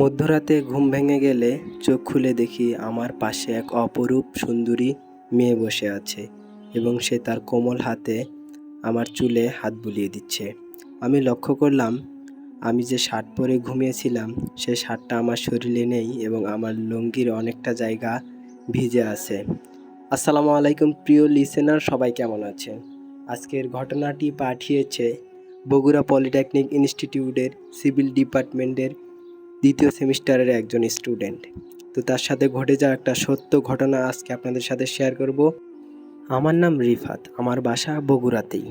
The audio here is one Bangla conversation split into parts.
মধ্যরাতে ঘুম ভেঙে গেলে চোখ খুলে দেখি আমার পাশে এক অপরূপ সুন্দরী মেয়ে বসে আছে এবং সে তার কোমল হাতে আমার চুলে হাত বুলিয়ে দিচ্ছে। আমি লক্ষ্য করলাম, আমি যে শার্ট পরে ঘুমিয়েছিলাম, সে শার্টটা আমার শরীরে নেই এবং আমার লুঙ্গির অনেকটা জায়গা ভিজে আছে। আসসালামু আলাইকুম প্রিয় লিসেনার সবাই কেমন আছেন? আজকের ঘটনাটি পাঠিয়েছে বগুড়া পলিটেকনিক ইনস্টিটিউটের সিভিল ডিপার্টমেন্টের দ্বিতীয় সেমিস্টারের একজন স্টুডেন্ট। তো তার সাথে ঘটে যাওয়া একটা সত্য ঘটনা আজকে আপনাদের সাথে শেয়ার করব। আমার নাম রিফাত, আমার বাসা বগুড়াতেই।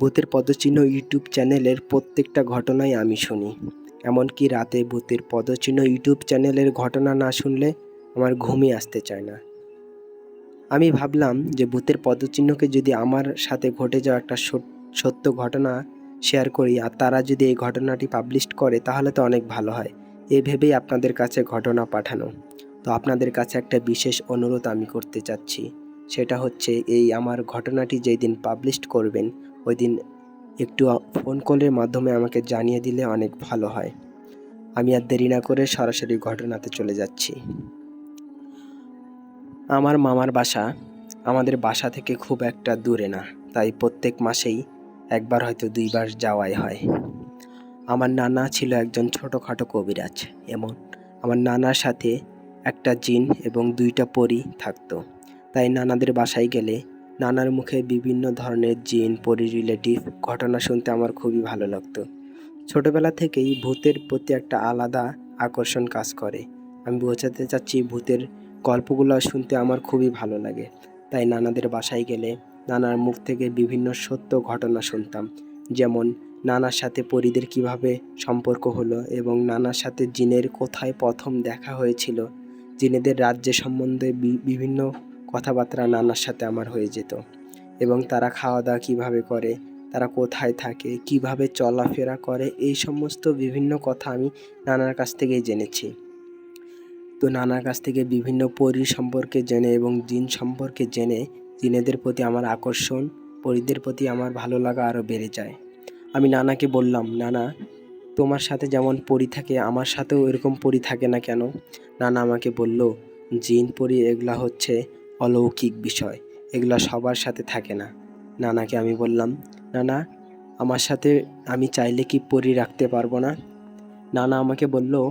ভূতের পদচিহ্ন ইউটিউব চ্যানেলের প্রত্যেকটা ঘটনাই আমি শুনি। এমনকি রাতে ভূতের পদচিহ্ন ইউটিউব চ্যানেলের ঘটনা না শুনলে আমার ঘুমই আসতে চায় না। আমি ভাবলাম যে ভূতের পদচিহ্নকে যদি আমার সাথে ঘটে যাওয়া একটা সত্য ঘটনা শেয়ার করি। আর তারা যদি এই ঘটনাটি পাবলিশ করে, তাহলে তো অনেক ভালো হয়। এই ভেবেই আপনাদের কাছে ঘটনা পাঠানো। তো আপনাদের কাছে একটা বিশেষ অনুরোধ আমি করতে চাচ্ছি। সেটা হচ্ছে, এই আমার ঘটনাটি যেই দিন পাবলিশ করবেন ওই দিন একটু ফোন কলের মাধ্যমে আমাকে জানিয়ে দিলে অনেক ভালো হয়। আমি আর দেরি না করে সরাসরি ঘটনাতে চলে যাচ্ছি। আমার মামার বাসা আমাদের বাসা থেকে খুব একটা দূরে না। তাই প্রত্যেক মাসেই একবার হয়তো দুইবার যাওয়াই হয়। আমার নানা ছিল একজন ছোটোখাটো কবিরাজ, এমন। আমার নানার সাথে একটা জিন এবং দুইটা পরী থাকতো। তাই নানাদের বাসায় গেলে নানার মুখে বিভিন্ন ধরনের জিন, পরি, রিলেটিভ ঘটনা শুনতে আমার খুবই ভালো লাগতো। ছোটবেলা থেকেই ভূতের প্রতি একটা আলাদা আকর্ষণ কাজ করে। আমি বোঝাতে চাচ্ছি ভূতের গল্পগুলো শুনতে আমার খুবই ভালো লাগে। তাই নানাদের বাসায় গেলে নানার মুখ থেকে বিভিন্ন সত্য ঘটনা শুনতাম। যেমন, নানার সাথে পরিদের কীভাবে সম্পর্ক হলো এবং নানার সাথে জিনের কোথায় প্রথম দেখা হয়েছিল। জিনেদের রাজ্য সম্বন্ধে বিভিন্ন কথাবার্তা নানার সাথে আমার হয়ে যেত। এবং তারা খাওয়া দাওয়া কীভাবে করে, তারা কোথায় থাকে, কীভাবে চলাফেরা করে, এই সমস্ত বিভিন্ন কথা আমি নানার কাছ থেকেই জেনেছি। তো নানার কাছ থেকে বিভিন্ন পরী সম্পর্কে জেনে এবং জিন সম্পর্কে জেনে জিনেদের প্রতি আমার আকর্ষণ, পরীদের প্রতি আমার ভালো লাগা আরও বেড়ে যায়। আমি নানাকে বললাম, নানা, তোমার সাথে যেমন পরি থাকে, আমার সাথেও এরকম পরি থাকে না কেন? নানা আমাকে বলল, জিন পরি এগুলা হচ্ছে অলৌকিক বিষয়, এগুলা সবার সাথে থাকে না। নানাকে আমি বললাম, নানা, আমার সাথে আমি চাইলে কি পরি রাখতে পারব না? নানা আমাকে বলল,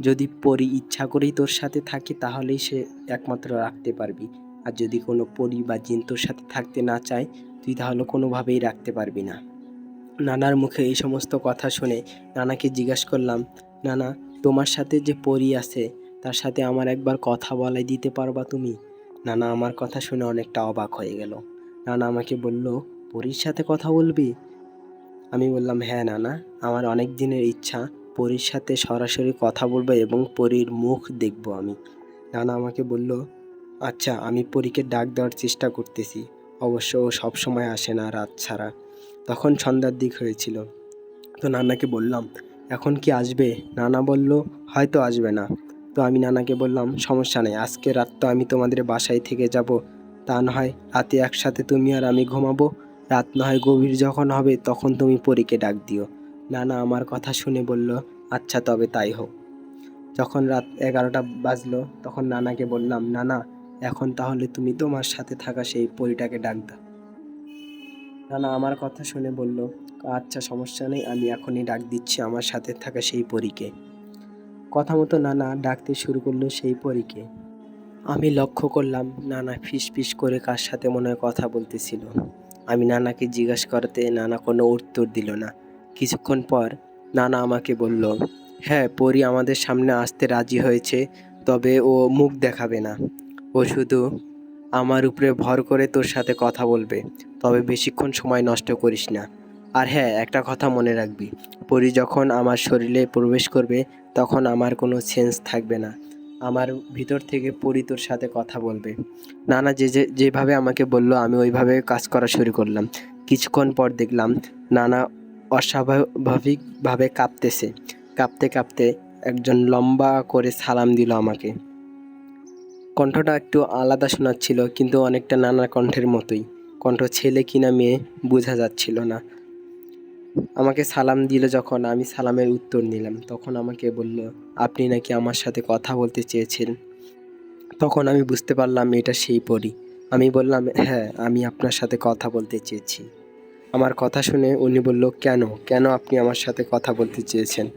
যদি পরি ইচ্ছা করেই তোর সাথে থাকে, তাহলেই সে একমাত্র রাখতে পারবি। আর যদি কোনো পরি বা জিন তোর সাথে থাকতে না চায়, তুই তাহলে কোনোভাবেই রাখতে পারবি না। নানার মুখে এই সমস্ত কথা শুনে নানাকে জিজ্ঞাসা করলাম, নানা, তোমার সাথে যে পরি আছে, তার সাথে আমার একবার কথা বলাই দিতে পারবা তুমি? নানা আমার কথা শুনে অনেকটা অবাক হয়ে গেল। নানা আমাকে বলল, পরির সাথে কথা বলবি? আমি বললাম হ্যাঁ নানা, আমার অনেক দিনের ইচ্ছা, পরীর সাথে সরাসরি কথা বলব এবং পরীর মুখ দেখব আমি। নানা আমাকে বলল আচ্ছা আমি পরীকে ডাক দেওয়ার চেষ্টা করতেছি। অবশ্য ও সবসময় আসে না রাত ছাড়া। তখন সন্ধ্যার দিক হয়েছিল। তো নানাকে বললাম, এখন কি আসবে? নানা বলল, হয়তো আসবে না। তো আমি নানাকে বললাম, সমস্যা নেই, আজকে রাত তো আমি তোমাদের বাসায় থেকে যাব। তা না হয় রাতে একসাথে তুমি আর আমি ঘুমাবো। রাত না হয় গভীর যখন হবে তখন তুমি পরীকে ডাক দিও। নানা আমার কথা শুনে বলল আচ্ছা তবে তাই হোক। যখন রাত এগারোটা বাজলো, তখন নানাকে বললাম, নানা এখন তাহলে তুমি তোমার সাথে থাকা সেই পরিটাকে ডাক দাও নানা আমার কথা শুনে বলল আচ্ছা সমস্যা নেই, আমি এখনই ডাক দিচ্ছি আমার সাথে থাকা সেই পরীকে। কথা মতো নানা ডাকতে শুরু করল সেই পরীকে। আমি লক্ষ্য করলাম, নানা ফিস ফিস করে কার সাথে মনে হয় কথা বলতেছিল। আমি নানাকে জিজ্ঞাসা করতে নানা কোনো উত্তর দিল না। কিছুক্ষণ পর নানা আমাকে বলল হ্যাঁ পরি আমাদের সামনে আসতে রাজি হয়েছে, তবে ও মুখ দেখাবে না। ও শুধু আমার উপরে ভর করে তোর সাথে কথা বলবে, তবে বেশিক্ষণ সময় নষ্ট করিস না। আর হ্যাঁ একটা কথা মনে রাখবি, পরি যখন আমার শরীরে প্রবেশ করবে, তখন আমার কোনো সেন্স থাকবে না। আমার ভিতর থেকে পরি তোর সাথে কথা বলবে। নানা যে যে, যেভাবে আমাকে বলল, আমি ওইভাবে কাজ করা শুরু করলাম। কিছুক্ষণ পর দেখলাম, নানা অস্বাভাবিকভাবে কাঁপতেছে। কাঁপতে কাঁপতে একজন লম্বা করে সালাম দিল আমাকে। কণ্ঠটা একটু আলাদা শোনাচ্ছিল, কিন্তু অনেকটা নানা কণ্ঠের মতোই। কণ্ঠ ছেলে কিনা মেয়ে বোঝা যাচ্ছিল না। আমাকে সালাম দিল যখন আমি সালামের উত্তর নিলাম। তখন আমাকে বলল, আপনি নাকি আমার সাথে কথা বলতে চেয়েছেন? তখন আমি বুঝতে পারলাম এটা সেই পরি। আমি বললাম হ্যাঁ আমি আপনার সাথে কথা বলতে চেয়েছি। আমার কথা শুনে উনি বলল, কেন? কেন আপনি আমার সাথে কথা বলতে চেয়েছেন?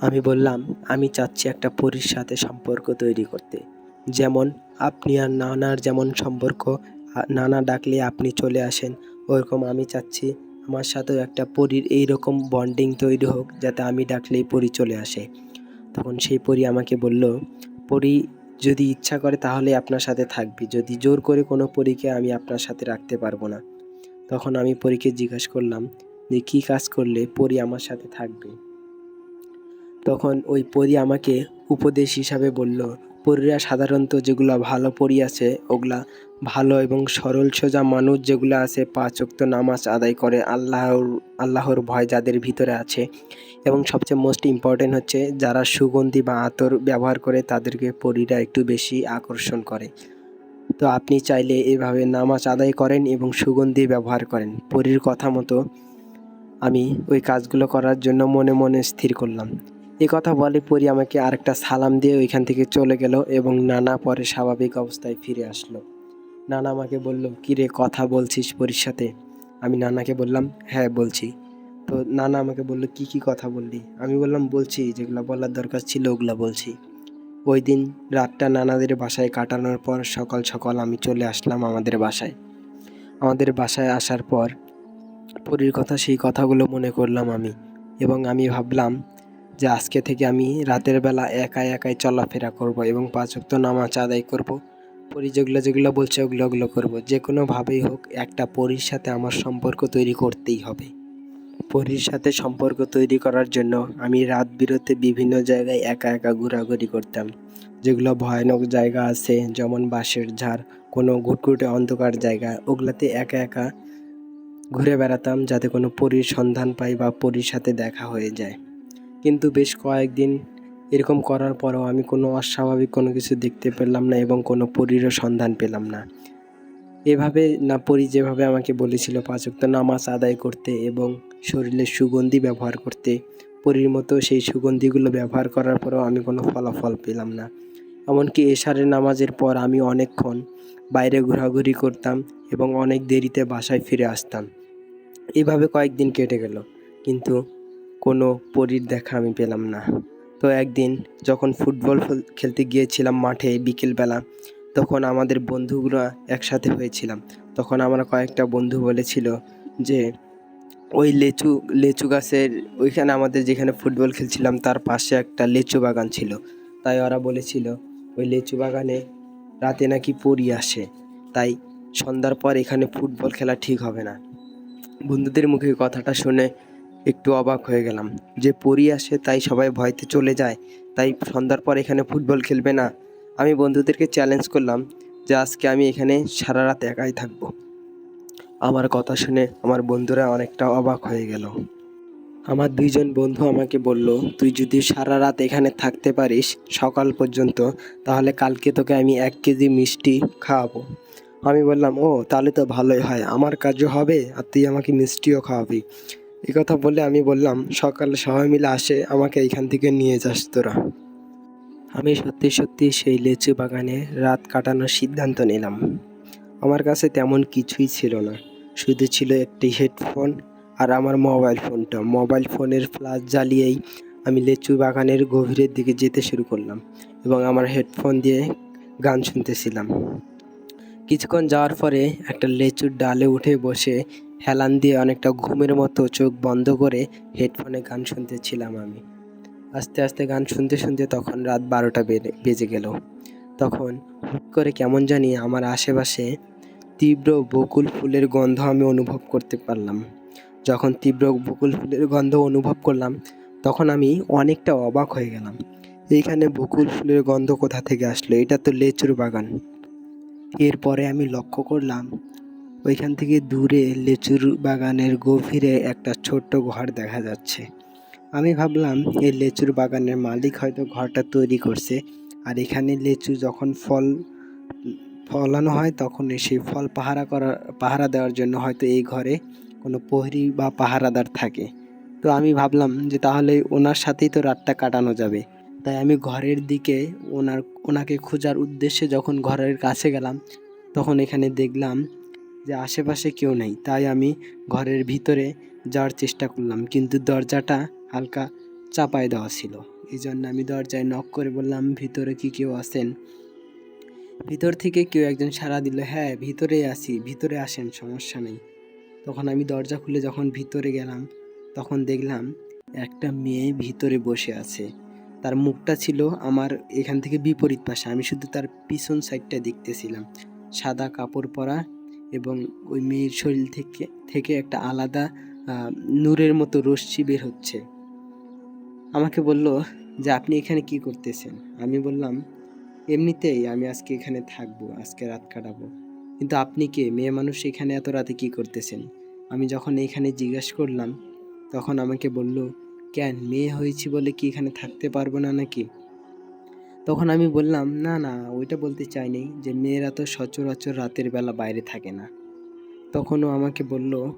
আমি বললাম, আমি চাচ্ছি একটা পরীর সাথে সম্পর্ক তৈরি করতে। যেমন, আপনি আর নানার যেমন সম্পর্ক নানা ডাকলে আপনি চলে আসেন। ওরকম আমি চাচ্ছি আমার সাথেও একটা পরীর এইরকম বন্ডিং তৈরি হোক, যাতে আমি ডাকলেই পরী চলে আসে। তখন সেই পরী আমাকে বলল, পরী, যদি ইচ্ছা করে তাহলে আপনার সাথে থাকবে। যদি জোর করে কোনো পরীকে আমি আপনার সাথে রাখতে পারব না। তখন আমি পরীকে জিজ্ঞাসা করলাম, যে কী কাজ করলে পরী আমার সাথে থাকবে? তখন ওই পরী আমাকে উপদেশ হিসাবে বলল পরীরা সাধারণত যেগুলো ভালো পরি আছে ওগুলা ভালো এবং সরল সোজা মানুষ যেগুলো আছে, পাঁচ ওয়াক্ত নামাজ আদায় করে আল্লাহর আল্লাহর ভয় যাদের ভিতরে আছে। এবং সবচেয়ে মোস্ট ইম্পর্টেন্ট হচ্ছে যারা সুগন্ধি বা আতর ব্যবহার করে তাদেরকে পরীরা একটু বেশি আকর্ষণ করে। তো আপনি চাইলে এভাবে নামাজ আদায় করেন এবং সুগন্ধি ব্যবহার করেন। পরীর কথা মতো আমি ওই কাজগুলো করার জন্য মনে মনে স্থির করলাম। এই কথা বলে পরি আমাকে আরেকটা সালাম দিয়ে ওইখান থেকে চলে গেল এবং নানা পরে স্বাভাবিক অবস্থায় ফিরে আসলো। নানা আমাকে বলল, কিরে, কথা বলছিস পরির সাথে? আমি নানাকে বললাম হ্যাঁ বলছি। তো নানা আমাকে বলল, কি কি কথা বললি? আমি বললাম, বলছি, যেগুলো বলার দরকার ছিল ওগুলো বলছি। ওই দিন রাতটা নানাদের বাসায় কাটানোর পর সকাল সকাল আমি চলে আসলাম আমাদের বাসায়। আমাদের বাসায় আসার পর পরীর কথা, সেই কথাগুলো মনে করলাম আমি এবং আমি ভাবলাম যে আজকে থেকে আমি রাতের বেলা একাই একাই চলাফেরা করব এবং পাঁচ ওয়াক্ত নামাজ আদায় করব। পরি যেগুলো যেগুলো বলছে ওগুলো ওগুলো করব। যে কোনোভাবেই হোক একটা পরীর সাথে আমার সম্পর্ক তৈরি করতেই হবে। পরীর সাথে সম্পর্ক তৈরি করার জন্য আমি রাত বিরতে বিভিন্ন জায়গায় একা একা ঘোরাঘুরি করতাম। যেগুলো ভয়ানক জায়গা আছে, যেমন বাঁশের ঝাড়, কোনো ঘুটঘুটে অন্ধকার জায়গা, ওগুলাতে একা একা ঘুরে বেড়াতাম যাতে কোনো পরীর সন্ধান পাই বা পরীর সাথে দেখা হয়ে যায়। কিন্তু বেশ কয়েকদিন এরকম করার পরেও আমি কোনো অস্বাভাবিক কোনো কিছু দেখতে পেলাম না এবং কোনো পরীরও সন্ধান পেলাম না। এভাবে না পরি যেভাবে আমাকে বলেছিল পাঁচক্ত নামাজ আদায় করতে এবং শরীরে সুগন্ধি ব্যবহার করতে, পরীর মতো সেই সুগন্ধিগুলো ব্যবহার করার পরেও আমি কোনো ফলাফল পেলাম না। এমনকি এশারের নামাজের পর আমি অনেকক্ষণ বাইরে ঘোরাঘুরি করতাম এবং অনেক দেরিতে বাসায় ফিরে আসতাম। এভাবে কয়েকদিন কেটে গেল। কিন্তু কোনো পরীর দেখা আমি পেলাম না। তো একদিন যখন ফুটবল খেলতে গিয়েছিলাম মাঠে বিকেলবেলা, তখন আমাদের বন্ধুগুলো একসাথে হয়েছিলাম। তখন আমরা কয়েকটা বন্ধু বলেছিল যে, ওই লেচু লেচু গাছের ওইখানে আমাদের যেখানে ফুটবল খেলছিলাম, তার পাশে একটা লেচু বাগান ছিল। তাই ওরা বলেছিল, ওই লেচু বাগানে রাতে নাকি পরি আসে, তাই সন্ধ্যার পর এখানে ফুটবল খেলা ঠিক হবে না। বন্ধুদের মুখে কথাটা শুনে একটু অবাক হয়ে গেলাম যে পরি আসে তাই সবাই ভয়তে চলে যায়, তাই সন্ধ্যার পর এখানে ফুটবল খেলবে না। আমি বন্ধুদেরকে চ্যালেঞ্জ করলাম যে আজকে আমি এখানে সারা রাত একাই থাকব। আমার কথা শুনে আমার বন্ধুরা অনেকটা অবাক হয়ে গেল। আমার দুইজন বন্ধু আমাকে বলল, তুই যদি সারা রাত এখানে থাকতে পারিস সকাল পর্যন্ত, তাহলে কালকে তোকে আমি এক কেজি মিষ্টি খাওয়াবো। আমি বললাম, ও, তাহলে তো ভালোই হয়। আমার কাজও হবে আর তুই আমাকে মিষ্টিও খাওয়াবি। এই কথা বলে আমি বললাম, সকালে সবাই মিলে আসে, আমাকে এইখান থেকে নিয়ে যাস তোরা। আমি সত্যি সত্যি সেই লেচু বাগানে রাত কাটানোর সিদ্ধান্ত নিলাম। আমার কাছে তেমন কিছুই ছিল না। শুধু ছিল একটি হেডফোন আর আমার মোবাইল ফোনটা। মোবাইল ফোনের ফ্ল্যাশ জ্বালিয়েই আমি লেচু বাগানের গভীরের দিকে যেতে শুরু করলাম এবং আমার হেডফোন দিয়ে গান শুনতেছিলাম। কিছুক্ষণ যাওয়ার পরে একটা লেচুর ডালে উঠে বসে হেলান দিয়ে অনেকটা ঘুমের মতো চোখ বন্ধ করে হেডফোনে গান শুনতেছিলাম আমি। আস্তে আস্তে গান শুনতে শুনতে তখন রাত বারোটা বেজে গেল। তখন হুট করে কেমন জানি আমার আশেপাশে তীব্র বকুল ফুলের গন্ধ আমি অনুভব করতে পারলাম। যখন তীব্র বকুল ফুলের গন্ধ অনুভব করলাম, তখন আমি অনেকটা অবাক হয়ে গেলাম। এইখানে বকুল ফুলের গন্ধ কোথা থেকে আসলো? এটা তো লেচুর বাগান। এরপরে আমি লক্ষ্য করলাম ওইখান থেকে দূরে লেচুর বাগানের গভীরে একটা ছোট্ট ঘর দেখা যাচ্ছে। আমি ভাবলাম, এই লেচুর বাগানের মালিক হয়তো ঘরটা তৈরি করছে। আর এখানে লেচু যখন ফল, ফলানো হয়, তখন সেই ফল পাহারা করা পাহারা দেওয়ার জন্য হয়তো এই ঘরে কোনো প্রহরী বা পাহারাদার থাকে। তো আমি ভাবলাম যে তাহলে ওনার সাথেই তো রাতটা কাটানো যাবে। তাই আমি ঘরের দিকে ওনার, ওনাকে খোঁজার উদ্দেশ্যে যখন ঘরের কাছে গেলাম, তখন এখানে দেখলাম যে আশেপাশে কেউ নেই, তাই আমি ঘরের ভিতরে যাওয়ার চেষ্টা করলাম। কিন্তু দরজাটা হালকা চাপায় দেওয়া ছিল। এই জন্য আমি দরজায় নক করে বললাম, ভিতরে কি কেউ আছেন? ভিতর থেকে কেউ একজন সাড়া দিল হ্যাঁ ভিতরেই আছি, ভিতরে আসেন, সমস্যা নেই। তখন আমি দরজা খুলে যখন ভিতরে গেলাম, তখন দেখলাম একটা মেয়ে ভিতরে বসে আছে। তার মুখটা ছিল আমার এখান থেকে বিপরীত পাশে। আমি শুধু তার পিছন সাইডটা দেখতেছিলাম। সাদা কাপড় পরা এবং ওই মেয়ের শরীর থেকে থেকে একটা আলাদা নূরের মতো রশ্মি বের হচ্ছে। আমাকে বলল যে, আপনি এখানে কি করতেছেন? আমি বললাম, এমনিতেই আমি আজকে এখানে থাকব, আজকে রাত কাটাবো। কিন্তু আপনি কে? মেয়ে মানুষ এখানে এত রাতে কি করতেছেন? আমি যখন এখানে জিজ্ঞাসা করলাম, তখন আমাকে বলল, কেন? মেয়ে হয়েছি বলে কি এখানে থাকতে পারব না নাকি? তখন আমি বললাম, না না, ওইটা বলতে চাইনি যে মেয়েরা তো সচরাচর রাতের বেলা বাইরে থাকে না। তখনও আমাকে বলল,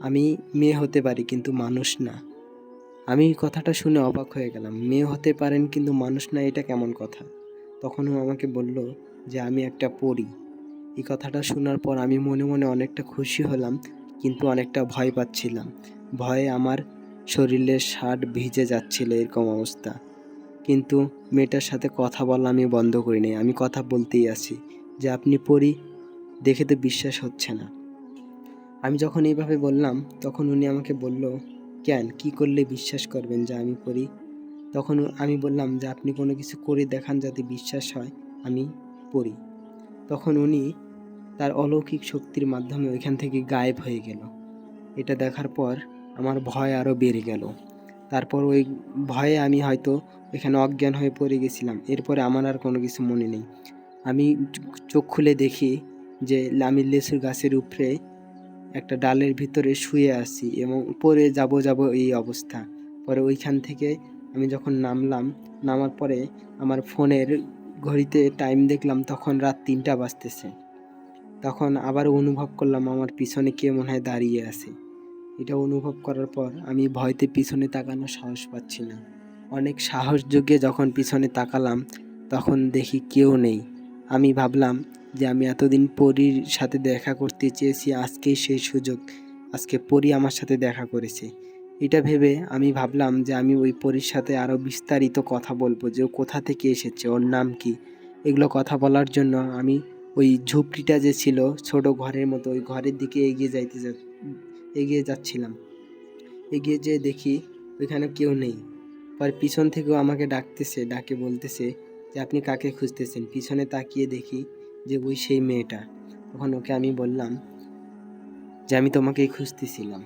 আমি মেয়ে হতে পারি কিন্তু মানুষ না। আমি কথাটা শুনে অবাক হয়ে গেলাম, মেয়ে হতে পারেন কিন্তু মানুষ না, এটা কেমন কথা? তখনও আমাকে বলল যে, আমি একটা পড়ি এই কথাটা শোনার পর আমি মনে মনে অনেকটা খুশি হলাম কিন্তু অনেকটা ভয় পাচ্ছিলাম। ভয়ে আমার শরীরের শার্ট ভিজে যাচ্ছিল এরকম অবস্থা। কিন্তু মেয়েটার সাথে কথা বলা আমি বন্ধ করি নাই। আমি কথা বলতেই আছি যে আপনি পড়ি, দেখে তো বিশ্বাস হচ্ছে না। আমি যখন এইভাবে বললাম, তখন উনি আমাকে বলল, কেন? কি করলে বিশ্বাস করবেন যে আমি পড়ি? তখন আমি বললাম যে, আপনি কোনো কিছু করে দেখান যাতে বিশ্বাস হয় আমি পড়ি। তখন উনি তার অলৌকিক শক্তির মাধ্যমে ওইখান থেকে গায়েব হয়ে গেল। এটা দেখার পর আমার ভয় আরও বেড়ে গেল। তারপর ওই ভয়ে আমি হয়তো এখানে অজ্ঞান হয়ে পড়ে গেছিলাম। এরপরে আমার আর কোনো কিছু মনে নেই। আমি চোখ খুলে দেখি যে আমি লেচুর গাছের উপরে একটা ডালের ভিতরে শুয়ে আছি এবং পরে যাব যাব এই অবস্থা। পরে ওইখান থেকে আমি যখন নামলাম, নামার পরে আমার ফোনের ঘড়িতে টাইম দেখলাম তখন রাত তিনটা বাজতেছে। তখন আবার অনুভব করলাম আমার পিছনে কে মনে হয় দাঁড়িয়ে আছে। এটা অনুভব করার পর আমি ভয়তে পিছনে তাকানোর সাহস পাচ্ছি না। অনেক সাহস যোগে যখন পিছনে তাকালাম, তখন দেখি কেউ নেই। আমি ভাবলাম যে আমি এতদিন পরীর সাথে দেখা করতে চেয়েছি, আজকেই সেই সুযোগ। আজকে পরী আমার সাথে দেখা করেছে। এটা ভেবে আমি ভাবলাম যে আমি ওই পরীর সাথে আরও বিস্তারিত কথা বলব, যে ও কোথা থেকে এসেছে, ওর নাম কি? এগুলো কথা বলার জন্য আমি ওই ঝুপড়িটা যে ছিল, ছোট ঘরের মতো, ওই ঘরের দিকে এগিয়ে যাইতে যা এগিয়ে যাচ্ছিলাম। এগিয়ে যেয়ে দেখি ওইখানে কেউ নেই। পর পিছন থেকেও আমাকে ডাকতেছে, ডাকে বলতেছে যে আপনি কাকে খুঁজতেছেন? পিছনে তাকিয়ে দেখি যে ওই সেই মেয়েটা। তখন ওকে আমি বললাম যে আমি তোমাকেই খুঁজতেছিলাম।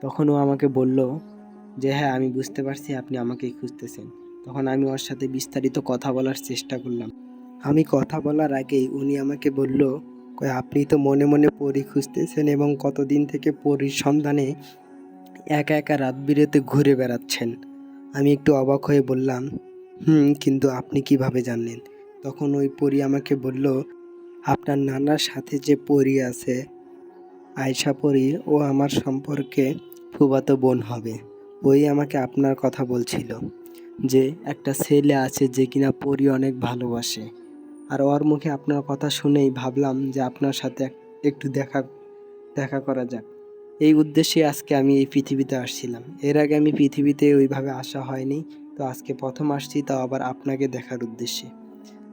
তখন ও আমাকে বলল যে হ্যাঁ আমি বুঝতে পারছি আপনি আমাকেই খুঁজতেছেন। তখন আমি ওর সাথে বিস্তারিত কথা বলার চেষ্টা করলাম। আমি কথা বলার আগেই উনি আমাকে বলল আপনি তো মনে মনে পরী খুঁজতেছেন এবং কতদিন থেকে পরীর সন্ধানে একা একা রাত বিরেতে ঘুরে বেড়াচ্ছেন। আমি একটু অবাক হয়ে বললাম, হুম, কিন্তু আপনি কীভাবে জানলেন? তখন ওই পরী আমাকে বলল, আপনার নানার সাথে যে পরী আছে, আয়শা পরী, ও আমার সম্পর্কে ফুবাতো বোন হবে। ওই আমাকে আপনার কথা বলছিল যে, একটা ছেলে আছে যে কিনা পরী অনেক ভালোবাসে। আর ওর মুখে আপনার কথা শুনেই ভাবলাম যে আপনার সাথে একটু দেখা দেখা করা যাক। এই উদ্দেশ্যে আজকে আমি এই পৃথিবীতে আসছিলাম। এর আগে আমি পৃথিবীতে ওইভাবে আসা হয়নি। তো আজকে প্রথম আসছি, তাও আবার আপনাকে দেখার উদ্দেশ্যে।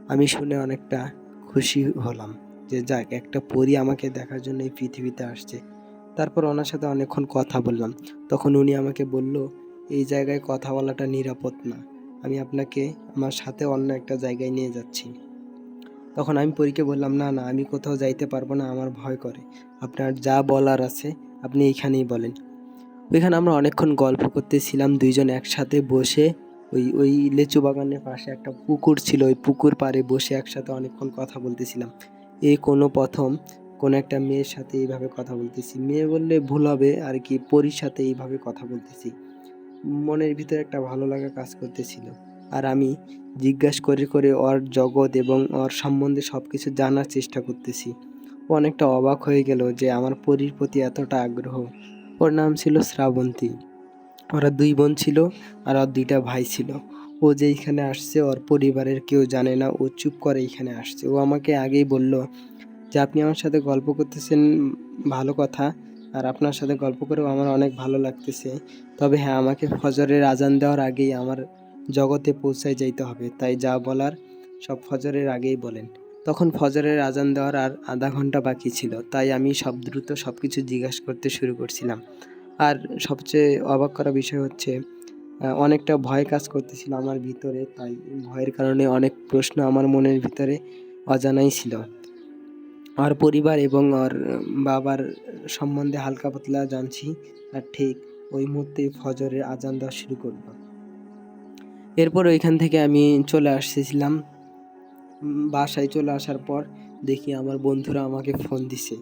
আমি শুনে অনেকটা খুশি হলাম যে যাক, একটা পরী আমাকে দেখার জন্য এই পৃথিবীতে আসছে। তারপর ওনার সাথে অনেকক্ষণ কথা বললাম। তখন উনি আমাকে বলল, এই জায়গায় কথা বলাটা নিরাপদ না। আমি আপনাকে, আমার সাথে অন্য একটা জায়গায় নিয়ে যাচ্ছি। তখন আমি পরীকে বললাম, না না, আমি কোথাও যাইতে পারব না, আমার ভয় করে। আপনার যা বলার আছে আপনি এইখানেই বলেন। ওইখানে আমরা অনেকক্ষণ গল্প করতেছিলাম, দুইজন একসাথে বসে ওই ওই লেচু বাগানের পাশে একটা পুকুর ছিল, ওই পুকুর পাড়ে বসে একসাথে অনেকক্ষণ কথা বলতেছিলাম। এই কোনো প্রথম, কোনো একটা মেয়ের সাথে এইভাবে কথা বলতেছি। মেয়ে বললে ভুল হবে, আর কি পরীর সাথে এইভাবে কথা বলতেছি। মনের ভিতরে একটা ভালো লাগা কাজ করতেছিল। আর আমি জিজ্ঞাসা করে করে ওর জগৎ এবং ওর সম্বন্ধে সব কিছু জানার চেষ্টা করতেছি। অনেকটা অবাক হয়ে গেল যে আমার পরীর প্রতি এতটা আগ্রহ। ওর নাম ছিল শ্রাবন্তী। ওরা দুই বোন ছিল আর ওর দুইটা ভাই ছিল। ও যে এইখানে আসছে, ওর পরিবারের কেউ জানে না। ও চুপ করে এইখানে আসছে। ও আমাকে আগেই বলল যে, আপনি আমার সাথে গল্প করতেছেন ভালো কথা আর আপনার সাথে গল্প করেও আমার অনেক ভালো লাগতেছে। তবে হ্যাঁ আমাকে ফজরের আজান দেওয়ার আগেই আমার জগতে পৌঁছায় যাইতে হবে। তাই যা বলার সব ফজরের আগেই বলেন। তখন ফজরের আজান দেওয়ার আর আধা ঘণ্টা বাকি ছিল, তাই আমি সব দ্রুত সব কিছু জিজ্ঞাসা করতে শুরু করছিলাম। আর সবচেয়ে অবাক করা বিষয় হচ্ছে অনেকটা ভয় কাজ করতেছিল আমার ভিতরে, তাই ভয়ের কারণে অনেক প্রশ্ন আমার মনের ভিতরে অজানাই ছিল। আর পরিবার এবং ওর বাবার সম্বন্ধে হালকা পাতলা জানছি, আর ঠিক ওই মুহূর্তে ফজরের আজান দেওয়া শুরু করল। এরপর ওইখান থেকে আমি চলে আসতেছিলাম বাসায় চলে আসার পর দেখি আমার বন্ধুরা আমাকে ফোন দিছে।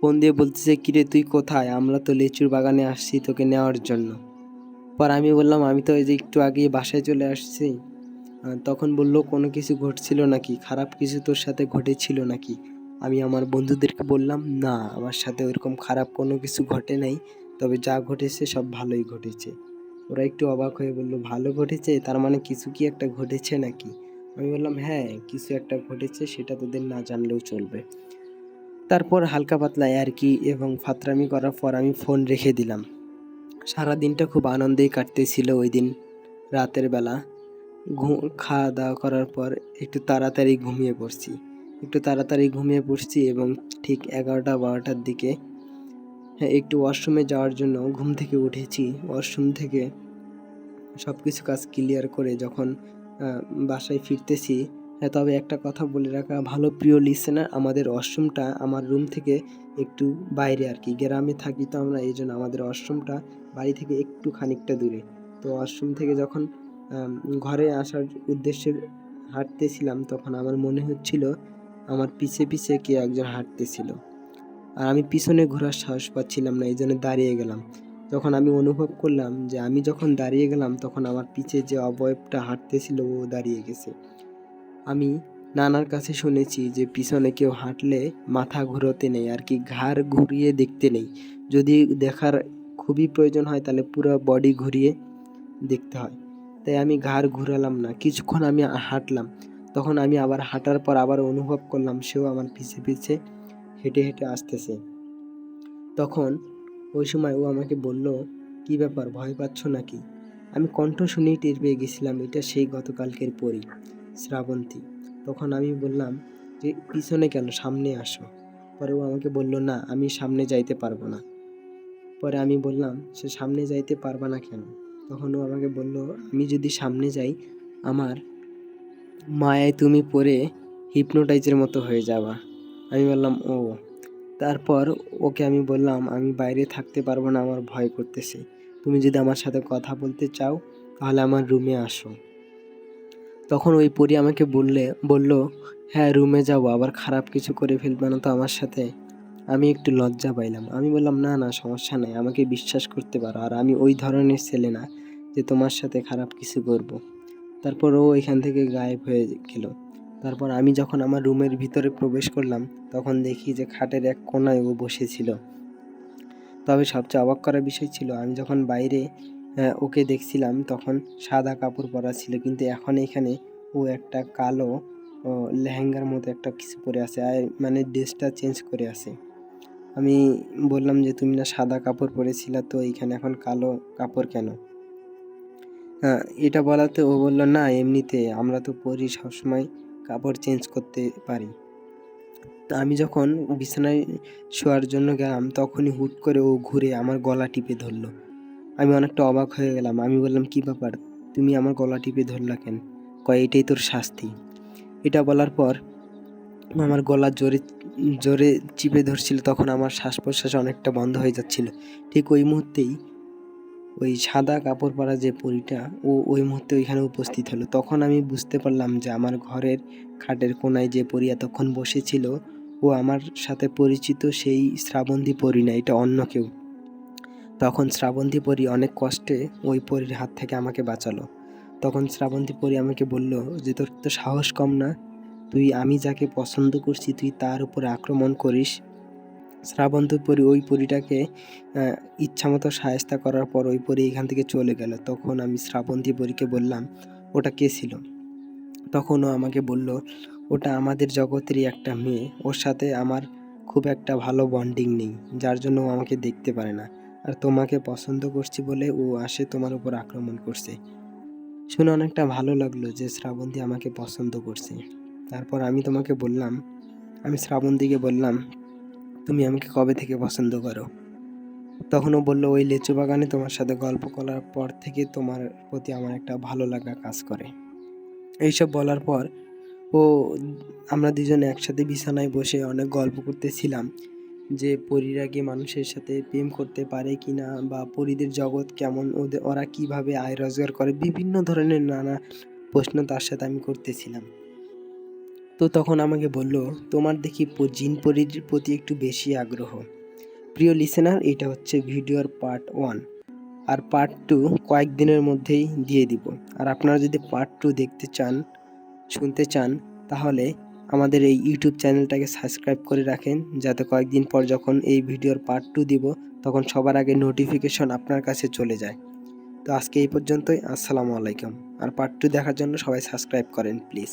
ফোন দিয়ে বলতেছে, কিরে, তুই কোথায়? আমরা তো লিচুর বাগানে আসছি তোকে নেওয়ার জন্য। পর আমি বললাম, আমি তো এই যে একটু আগে বাসায় চলে আসছি। তখন বলল, কোনো কিছু ঘটছিল নাকি? খারাপ কিছু তোর সাথে ঘটেছিল নাকি? আমি আমার বন্ধুদেরকে বললাম, না, আমার সাথে ওরকম খারাপ কোনো কিছু ঘটে নাই। তবে যা ঘটেছে সব ভালোই ঘটেছে। ওরা একটু অবাক হয়ে বলল, ভালো ঘটেছে? তার মানে কিছু কি একটা ঘটেছে নাকি? আমি বললাম হ্যাঁ কিছু একটা ঘটেছে, সেটা তোদের না জানলেও চলবে। তারপর হালকা পাতলা আর কি এবং ফাতরামি করার পর আমি ফোন রেখে দিলাম। সারা দিনটা খুব আনন্দেই কাটতেছিল ওই দিন রাতের বেলা। খাওয়া দাওয়া করার পর একটু তাড়াতাড়ি ঘুমিয়ে পড়ছি। একটু তাড়াতাড়ি ঘুমিয়ে পড়ছি এবং ঠিক এগারোটা, বারোটার দিকে হ্যাঁ একটু ওয়াশরুমে যাওয়ার জন্য ঘুম থেকে উঠেছি। ওয়াশরুম থেকে সব কিছু কাজ ক্লিয়ার করে যখন বাসায় ফিরতেছি। হ্যাঁ তবে একটা কথা বলে রাখা, ভালো প্রিয় লিসেনার আমাদের ওয়াশরুমটা আমার রুম থেকে একটু বাইরে আর কি। গ্রামে থাকি তো আমরা, এই জন্য আমাদের ওয়াশরুমটা বাড়ি থেকে একটু খানিকটা দূরে। তো ওয়াশরুম থেকে যখন ঘরে আসার উদ্দেশ্যে হাঁটতেছিলাম, তখন আমার মনে হচ্ছিল আমার পিছে পিছে কে একজন হাঁটতেছিল। আর আমি পিছনে ঘোরার সাহস পাচ্ছিলাম না, এই জন্য দাঁড়িয়ে গেলাম। যখন আমি অনুভব করলাম যে আমি যখন দাঁড়িয়ে গেলাম, তখন আমার পিছে যে অবয়বটা হাঁটতেছিল, ও দাঁড়িয়ে গেছে। আমি নানার কাছে শুনেছি যে পিছনে কেউ হাঁটলে মাথা ঘুরোতে নেই, আর কি ঘাড় ঘুরিয়ে দেখতে নেই। যদি দেখার খুবই প্রয়োজন হয়, তাহলে পুরো বডি ঘুরিয়ে দেখতে হয়। তাই আমি ঘাড় ঘুরালাম না, কিছুক্ষণ আমি হাঁটলাম। তখন আমি আবার হাঁটার পর আবার অনুভব করলাম, সেও আমার পিছে পিছে হেঁটে হেঁটে আসতেছে। তখন ওই সময় ও আমাকে বলল, কি ব্যাপার, ভয় পাচ্ছ নাকি? আমি কণ্ঠ শুনেই টের পেয়ে গেছিলাম, এটা সেই গতকালকের পরই শ্রাবন্তী। তখন আমি বললাম, যে পিছনে কেন, সামনে আসো। পরে ও আমাকে বলল, না, আমি সামনে যাইতে পারব না। পরে আমি বললাম, সে সামনে যাইতে পারবা না কেন? তখন ও আমাকে বলল, আমি যদি সামনে যাই, আমার মায়ায় তুমি পরে হিপনোটাইজের মতো হয়ে যাবা। আমি বললাম, ও তারপর ওকে আমি বললাম, আমি বাইরে থাকতে পারব না, আমার ভয় করতেছে। তুমি যদি আমার সাথে কথা বলতে চাও, তাহলে আমার রুমে আসো। তখন ওই পরি আমাকে বললে, বলল হ্যাঁ রুমে যাব, আবার খারাপ কিছু করে ফেলবে না তো আমার সাথে? আমি একটু লজ্জা পাইলাম। আমি বললাম, না না, সমস্যা নাই, আমাকে বিশ্বাস করতে পারো, আর আমি ওই ধরনের ছেলে না যে তোমার সাথে খারাপ কিছু করব। তারপর ও এখান থেকে গায়েব হয়ে গেল। তারপর আমি যখন আমার রুমের ভিতরে প্রবেশ করলাম, তখন দেখি যে খাটের এক কোনায় ও বসেছিল। তবে সবচেয়ে অবাক করা বিষয় ছিল, আমি যখন বাইরে ওকে দেখছিলাম, তখন সাদা কাপড় পরা ছিল, কিন্তু এখন এখানে ও একটা কালো লেহেঙ্গার মতো একটা কিছু পরে আছে, আর মানে ড্রেসটা চেঞ্জ করে আছে। আমি বললাম যে, তুমি না সাদা কাপড় পরেছিলা, তো এইখানে এখন কালো কাপড় কেন? এটা বলাতে ও বলল, না, এমনিতে আমরা তো পরি সবসময় কাপড় চেঞ্জ করতে পারি। তো আমি যখন বিছানায় শোয়ার জন্য গেলাম, তখনই হুট করে ও ঘুরে আমার গলা টিপে ধরলো। আমি অনেকটা অবাক হয়ে গেলাম। আমি বললাম, কি ব্যাপার? তুমি আমার গলা টিপে ধরলা কেন? কয়, এটাই তোর শাস্তি। এটা বলার পর আমার গলা জোরে জোরে চিপে ধরছিল, তখন আমার শ্বাস প্রশ্বাস অনেকটা বন্ধ হয়ে যাচ্ছিল। ঠিক ওই মুহূর্তেই ওই সাদা কাপড় পরা যে পরিটা, ও ওই মুহূর্তে ওইখানে উপস্থিত হলো। তখন আমি বুঝতে পারলাম যে আমার ঘরের খাটের কোনায় যে পরি এতক্ষণ বসেছিল, ও আমার সাথে পরিচিত সেই শ্রাবন্তী পরি না, এটা অন্য কেউ। তখন শ্রাবন্তী পরি অনেক কষ্টে ওই পরির হাত থেকে আমাকে বাঁচালো। তখন শ্রাবন্তী পরি আমাকে বলল যে, তোর তো সাহস কম না। তুই, আমি যাকে পছন্দ করছি, তুই তার উপর আক্রমণ করিস শ্রাবন্তী পরি ওই পরিটাকে ইচ্ছামতো সায়স্তা করার পর ওই পরি এখান থেকে চলে গেল। তখন আমি শ্রাবন্তী পরীকে বললাম, ওটা কে ছিল? তখন ও আমাকে বলল, ওটা আমাদের জগতেরই একটা মেয়ে। ওর সাথে আমার খুব একটা ভালো বন্ডিং নেই, যার জন্য ও আমাকে দেখতে পারে না। আর তোমাকে পছন্দ করছি বলে ও আসে তোমার উপর আক্রমণ করছে। শুনে অনেকটা ভালো লাগল যে শ্রাবন্তী আমাকে পছন্দ করছে। তারপর আমি তোমাকে বললাম, আমি শ্রাবন্তীকে বললাম তুমি আমাকে কবে থেকে পছন্দ করো? তখনও বলল, ওই লেচু বাগানে তোমার সাথে গল্প করার পর থেকে তোমার প্রতি আমার একটা ভালো লাগা কাজ করে। এইসব বলার পর ও, আমরা দুজনে একসাথে বিছানায় বসে অনেক গল্প করতেছিলাম যে পরীরা কি মানুষের সাথে প্রেম করতে পারে কিনা বা পরীদের জগৎ কেমন, ওদের, ওরা কীভাবে আয় রোজগার করে, বিভিন্ন ধরনের নানা প্রশ্ন তার সাথে আমি করতেছিলাম। তো তখন আমাকে বলল, তোমার দেখি জিন পরীর প্রতি একটু বেশি আগ্রহ। প্রিয় লিসেনার এটা হচ্ছে ভিডিওর পার্ট ওয়ান আর পার্ট টু কয়েকদিনের মধ্যেই দিয়ে দিব। আর আপনারা যদি পার্ট টু দেখতে চান, শুনতে চান, তাহলে আমাদের এই ইউটিউব চ্যানেলটাকে সাবস্ক্রাইব করে রাখেন। যাতে কয়েকদিন পর যখন এই ভিডিওর পার্ট টু দিব, তখন সবার আগে নোটিফিকেশন আপনার কাছে চলে যায়। তো আজকে এই পর্যন্তই। আসসালামু আলাইকুম। আর পার্ট টু দেখার জন্য সবাই সাবস্ক্রাইব করেন প্লিজ